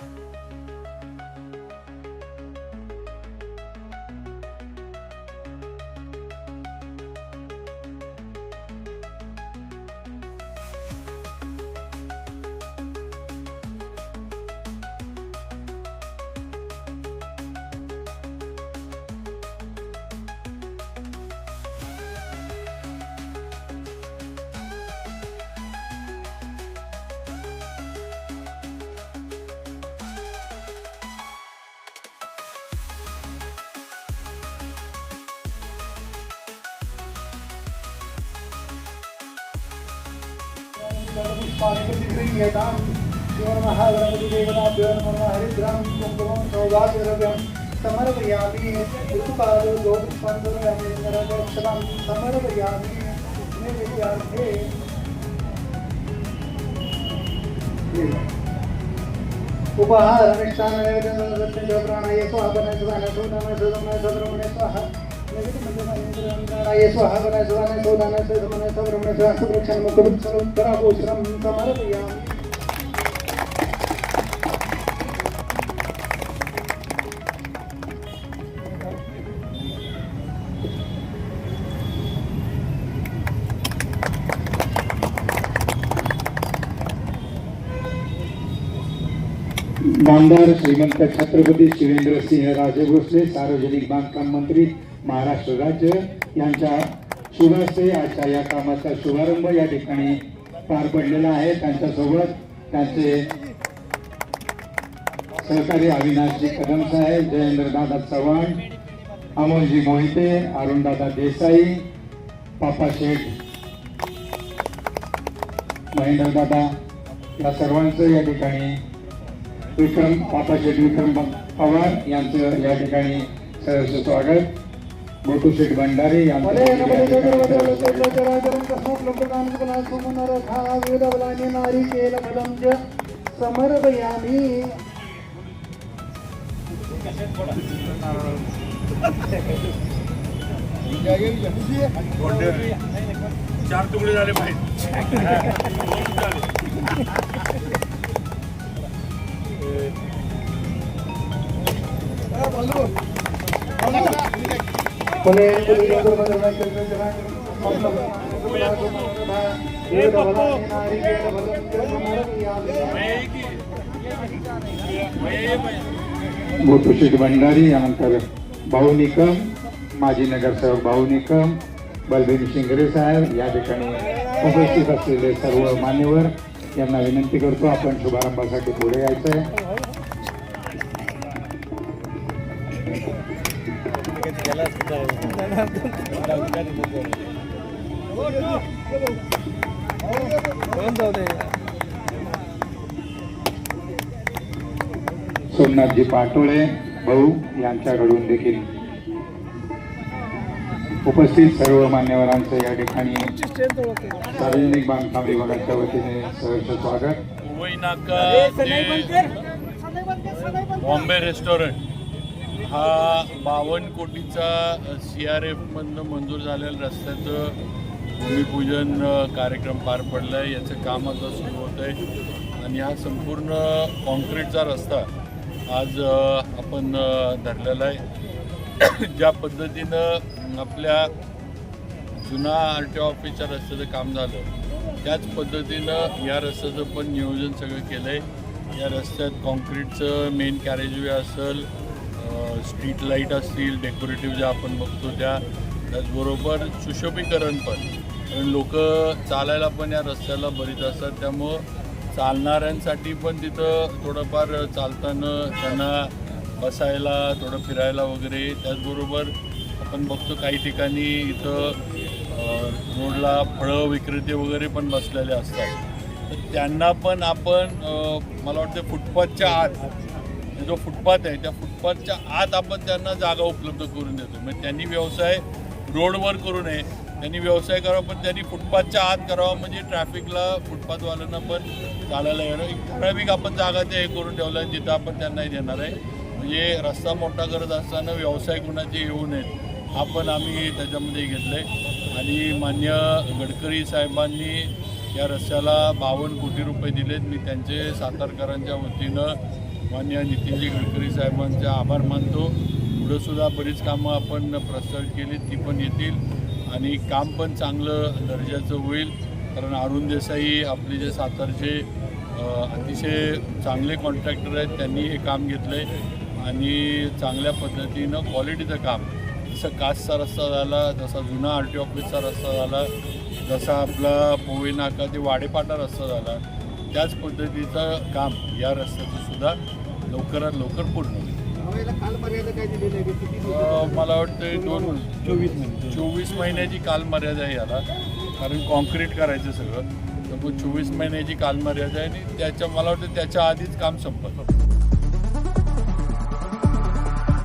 うん。गणपुष्पादिकसिद्धिगृह्यतां शिवनमः गणपतिदेवताभ्योर्मः हरिद्रां कुङ्कुमं सौभाग्यद्रव्यं समर्पयामि ऋतुपादो गोपुष्पान्तरक्षतां समर्पयामि विद्यार्थे उपहार अनुष्ठान प्राणाय स्वापन स्वान सुनम सुदम सद्रमणे स्वाहा श्रीमंत छत्रपती शिवेंद्र सिंह राजे भोसले सार्वजनिक बांधकाम मंत्री महाराष्ट्र राज्य यांच्या शुभाशय आजच्या या कामाचा शुभारंभ या ठिकाणी पार पडलेला आहे. त्यांच्यासोबत त्यांचे सहकारी अविनाशजी कदम साहेब जयेंद्रदादा चव्हाण अमोलजी मोहिते अरुणदादा देसाई पापा शेठ महेंद्रदादा या सर्वांचं या ठिकाणी विक्रम पापाशेठ विक्रम पवार यांचं या ठिकाणी सहर्ष स्वागत. गोटू शेठ भंडारे समर्पयामि चार तुकडे झाले पाहिजे मले भूतुषित भंडारी यानंतर भाऊ निकम माजी नगरसेवक भाऊ निकम बलबीर शिंगरे साहेब या ठिकाणी उपस्थित असलेले सर्व मान्यवर यांना विनंती करतो आपण शुभारंभासाठी पुढे यायचं आहे सोमनाथजी पाटोळे भाऊ यांच्याकडून देखील उपस्थित सर्व मान्यवरांचं या ठिकाणी सार्वजनिक बांधकाम विभागाच्या वतीने सहर्ष स्वागत. बॉम्बे रेस्टॉरंट. हा बावन्न कोटीचा सी आर एफमधनं मंजूर झालेलं रस्त्याचं भूमिपूजन कार्यक्रम पार पडला आहे याचं काम आता सुरू होतं आहे आणि हा संपूर्ण कॉन्क्रीटचा रस्ता आज आपण धरलेला आहे. ज्या पद्धतीनं आपल्या जुना आर टी ऑफिसच्या रस्त्याचं काम झालं त्याच पद्धतीनं या रस्त्याचं पण नियोजन सगळं केलं आहे या रस्त्यात कॉन्क्रीटचं मेन कॅरेजवे असेल स्ट्रीट लाइट असतील डेकोरेटिव्ह ज्या आपण बघतो त्या त्याचबरोबर सुशोभीकरण पण. कारण लोक चालायला पण या रस्त्याला बरीच असतात त्यामुळं चालणाऱ्यांसाठी पण तिथं थोडंफार चालताना त्यांना बसायला थोडं फिरायला वगैरे त्याचबरोबर आपण बघतो काही ठिकाणी इथं रोडला फळं विक्रेते वगैरे पण बसलेले असतात. तर त्यांना पण आपण मला वाटतं फुटपाथच्या आत म्हणजे जो फुटपाथ आहे त्या फुटपाथच्या आत आपण त्यांना जागा उपलब्ध करून देतो म्हणजे त्यांनी व्यवसाय रोडवर करू नये त्यांनी व्यवसाय करावा पण त्यांनी फुटपाथच्या आत करावा म्हणजे ट्रॅफिकला फुटपाथवाल्यांना पण चालायला येणं. एक ठराविक आपण जागा ते हे करून ठेवलं आहे जिथं आपण त्यांनाही देणार आहे. म्हणजे रस्ता मोठा करत असताना व्यवसाय कुणाचे येऊ नयेत हा पण आम्ही त्याच्यामध्ये घेतलं आहे आणि मान्य गडकरी साहेबांनी या रस्त्याला बावन्न कोटी रुपये दिलेत. मी त्यांचे सातारकरांच्या वतीनं मान्य नितीनजी गडकरी साहेबांचे आभार मानतो. पुढंसुद्धा बरीच कामं आपण प्रस्तावित केली ती पण येतील. आणि काम पण चांगलं दर्जाचं होईल. कारण अरुण देसाई आपले जे सातारचे अतिशय चांगले कॉन्ट्रॅक्टर आहेत त्यांनी हे काम घेतलं आहे आणि चांगल्या पद्धतीनं क्वालिटीचं काम. जसं कासचा रस्ता झाला जसा जुना आर टी ऑफिसचा रस्ता झाला जसा आपला पोवे नाका ते वाडेपाटा रस्ता झाला त्याच पद्धतीचं काम या रस्त्याचं सुद्धा लवकरात लवकर पूर्ण होईल. मला वाटतं दोन चोवीस महिने. चोवीस महिन्याची कालमर्यादा आहे याला. कारण कॉन्क्रीट करायचं सगळं. तर मग चोवीस महिन्याची कालमर्यादा आहे आणि त्याच्या मला वाटतं त्याच्या आधीच काम संपत.